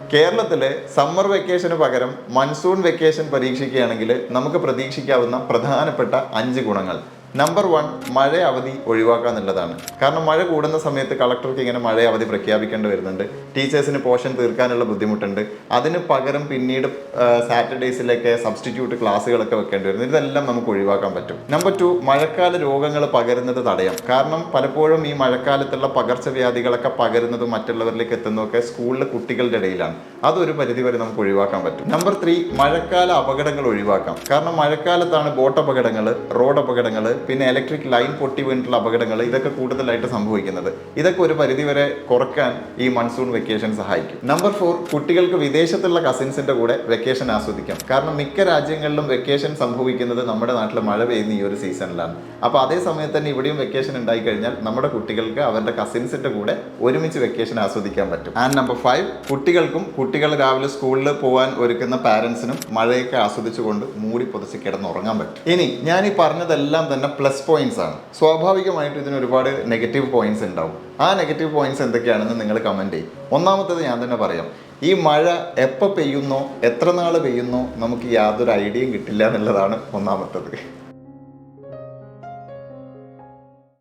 കേരളത്തിലെ സമ്മർ വെക്കേഷന് പകരം മൺസൂൺ വെക്കേഷൻ പരീക്ഷിക്കുകയാണെങ്കിൽ നമുക്ക് പ്രതീക്ഷിക്കാവുന്ന പ്രധാനപ്പെട്ട അഞ്ച് ഗുണങ്ങൾ. നമ്പർ വൺ മഴ അവധി ഒഴിവാക്കുക എന്നുള്ളതാണ്. കാരണം മഴ കൂടുന്ന സമയത്ത് കളക്ടർക്ക് ഇങ്ങനെ മഴ അവധി പ്രഖ്യാപിക്കേണ്ടി വരുന്നുണ്ട്. ടീച്ചേഴ്സിന് പോഷൻ തീർക്കാനുള്ള ബുദ്ധിമുട്ടുണ്ട്. അതിന് പകരം പിന്നീട് സാറ്റർഡേസിലൊക്കെ സബ്സ്റ്റിറ്റ്യൂട്ട് ക്ലാസ്സുകളൊക്കെ വെക്കേണ്ടി വരുന്നു. ഇതെല്ലാം നമുക്ക് ഒഴിവാക്കാൻ പറ്റും. നമ്പർ ടു മഴക്കാല രോഗങ്ങൾ പകരുന്നത് തടയാം. കാരണം പലപ്പോഴും ഈ മഴക്കാലത്തുള്ള പകർച്ചവ്യാധികളൊക്കെ പകരുന്നത് മറ്റുള്ളവരിലേക്ക് എത്തുന്നതൊക്കെ സ്കൂളിലെ കുട്ടികളുടെ ഇടയിലാണ്. അതൊരു പരിധിവരെ നമുക്ക് ഒഴിവാക്കാൻ പറ്റും. നമ്പർ ത്രീ മഴക്കാല അപകടങ്ങൾ ഒഴിവാക്കാം. കാരണം മഴക്കാലത്താണ് ബോട്ട് അപകടങ്ങൾ റോഡ് അപകടങ്ങൾ പിന്നെ ഇലക്ട്രിക് ലൈൻ പൊട്ടി വീണിട്ടുള്ള അപകടങ്ങൾ ഇതൊക്കെ കൂടുതലായിട്ട് സംഭവിക്കുന്നത്. ഇതൊക്കെ ഒരു പരിധിവരെ കുറയ്ക്കാൻ ഈ മൺസൂൺ വെക്കേഷൻ സഹായിക്കും. നമ്പർ ഫോർ കുട്ടികൾക്ക് വിദേശത്തുള്ള കസിൻസിന്റെ കൂടെ വെക്കേഷൻ ആസ്വദിക്കാം. കാരണം മിക്ക രാജ്യങ്ങളിലും വെക്കേഷൻ സംഭവിക്കുന്നത് നമ്മുടെ നാട്ടിൽ മഴ പെയ്യുന്ന ഈ ഒരു സീസണിലാണ് അപ്പോൾ അതേ സമയത്ത് തന്നെ ഇവിടെയും വെക്കേഷൻ ഉണ്ടായി കഴിഞ്ഞാൽ നമ്മുടെ കുട്ടികൾക്ക് അവരുടെ കസിൻസിന്റെ കൂടെ ഒരുമിച്ച് വെക്കേഷൻ ആസ്വദിക്കാൻ പറ്റും. ആൻഡ് നമ്പർ ഫൈവ് കുട്ടികൾക്കും കുട്ടികൾ രാവിലെ സ്കൂളിൽ പോകാൻ ഒരുക്കുന്ന പാരൻസിനും മഴയൊക്കെ ആസ്വദിച്ചുകൊണ്ട് മൂടി പൊതിച്ച് കിടന്നുറങ്ങാൻ പറ്റും. ഇനി ഞാൻ ഈ പറഞ്ഞതെല്ലാം തന്നെ പ്ലസ് പോയിന്റ്സ് ആണ്. സ്വാഭാവികമായിട്ടും ഇതിന് ഒരുപാട് നെഗറ്റീവ് പോയിന്റ്സ് ഉണ്ടാവും. ആ നെഗറ്റീവ് പോയിന്റ്സ് എന്തൊക്കെയാണെന്ന് നിങ്ങൾ കമന്റ് ചെയ്യും. ഒന്നാമത്തേത് ഞാൻ തന്നെ പറയാം. ഈ മഴ എപ്പോൾ പെയ്യുന്നോ എത്ര നാൾ പെയ്യുന്നോ നമുക്ക് യാതൊരു ഐഡിയയും കിട്ടില്ല എന്നുള്ളതാണ് ഒന്നാമത്തത്.